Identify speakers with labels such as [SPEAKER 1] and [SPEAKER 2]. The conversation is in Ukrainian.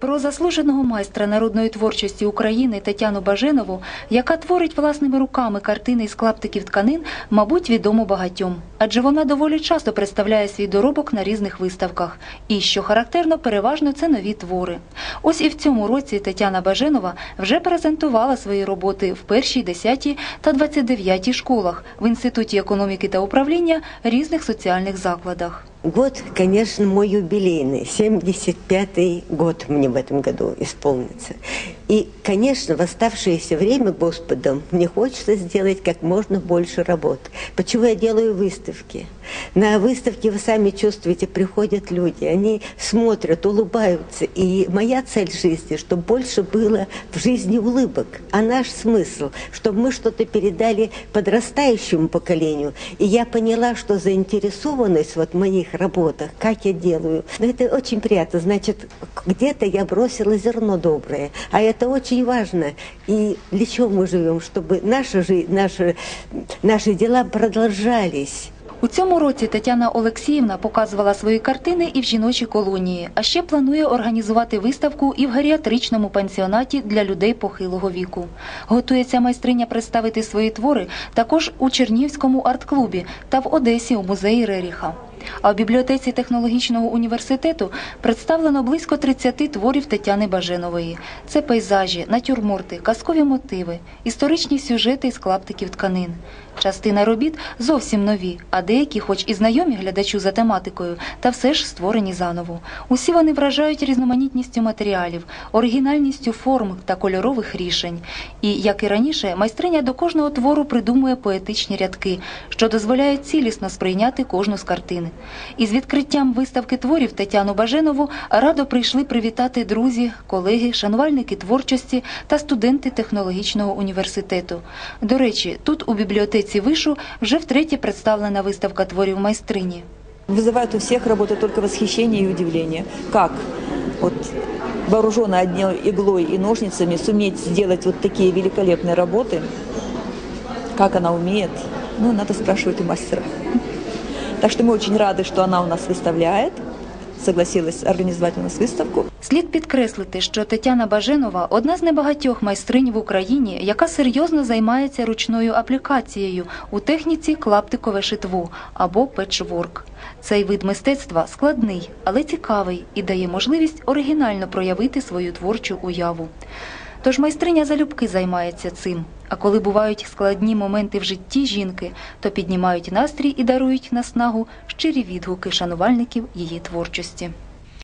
[SPEAKER 1] Про заслуженого майстра народної творчості України Тетяну Баженову, яка творить власними руками картини із клаптиків тканин, мабуть, відомо багатьом. Адже вона доволі часто представляє свій доробок на різних виставках. І, що характерно, переважно це нові твори. Ось і в цьому році Тетяна Баженова вже презентувала свої роботи в першій, 10 та 29 школах в Інституті економіки та управління різних соціальних закладах.
[SPEAKER 2] Год, конечно, мой юбилейный, 75-й год мне в этом году исполнится. И, конечно, в оставшееся время Господом мне хочется сделать как можно больше работ. Почему я делаю выставки? На выставке вы сами чувствуете, приходят люди, они смотрят, улыбаются. И моя цель жизни, чтобы больше было в жизни улыбок. А наш смысл, чтобы мы что-то передали подрастающему поколению. И я поняла, что заинтересованность вот в моих работах, как я делаю, ну, это очень приятно. Значит, где-то я бросила зерно доброе. А это очень важно. И для чего мы живем? Чтобы наши, наши, наши дела продолжались.
[SPEAKER 1] У цьому році Тетяна Олексіївна показувала свої картини і в жіночій колонії, а ще планує організувати виставку і в геріатричному пансіонаті для людей похилого віку. Готується майстриня представити свої твори також у Чернівському арт-клубі та в Одесі у музеї Реріха. А в бібліотеці технологічного університету представлено близько 30 творів Тетяни Баженової. Це пейзажі, натюрморти, казкові мотиви, історичні сюжети із клаптиків тканин. Частина робіт зовсім нові, а деякі, хоч і знайомі глядачу за тематикою, та все ж створені заново. Усі вони вражають різноманітністю матеріалів, оригінальністю форм та кольорових рішень. І, як і раніше, майстриня до кожного твору придумує поетичні рядки, що дозволяють цілісно сприйняти кожну з картин. Із відкриттям виставки творів Тетяну Баженову радо прийшли привітати друзі, колеги, шанувальники творчості та студенти технологічного університету. До речі, тут у бібліотеці вишу вже втретє представлена виставка творів майстрині.
[SPEAKER 3] Вызывает у всех работы только восхищение и удивление. Как вот вооруженная одной иглой и ножницами суметь сделать вот такие великолепные работы, как она умеет, ну, надо спрашивать у мастера. Так что мы очень рады, что она у нас выставляет, согласилась организовать у нас выставку.
[SPEAKER 1] Слід підкреслити, що Тетяна Баженова одна з небагатьох майстринь в Україні, яка серйозно займається ручною аплікацією у техніці клаптикове шитво або петчворк. Цей вид мистецтва складний, але цікавий і дає можливість оригінально проявити свою творчу уяву. Тож майстриня залюбки займається цим. А коли бувають складні моменти в житті жінки, то піднімають настрій і дарують наснагу щирі відгуки шанувальників її творчості.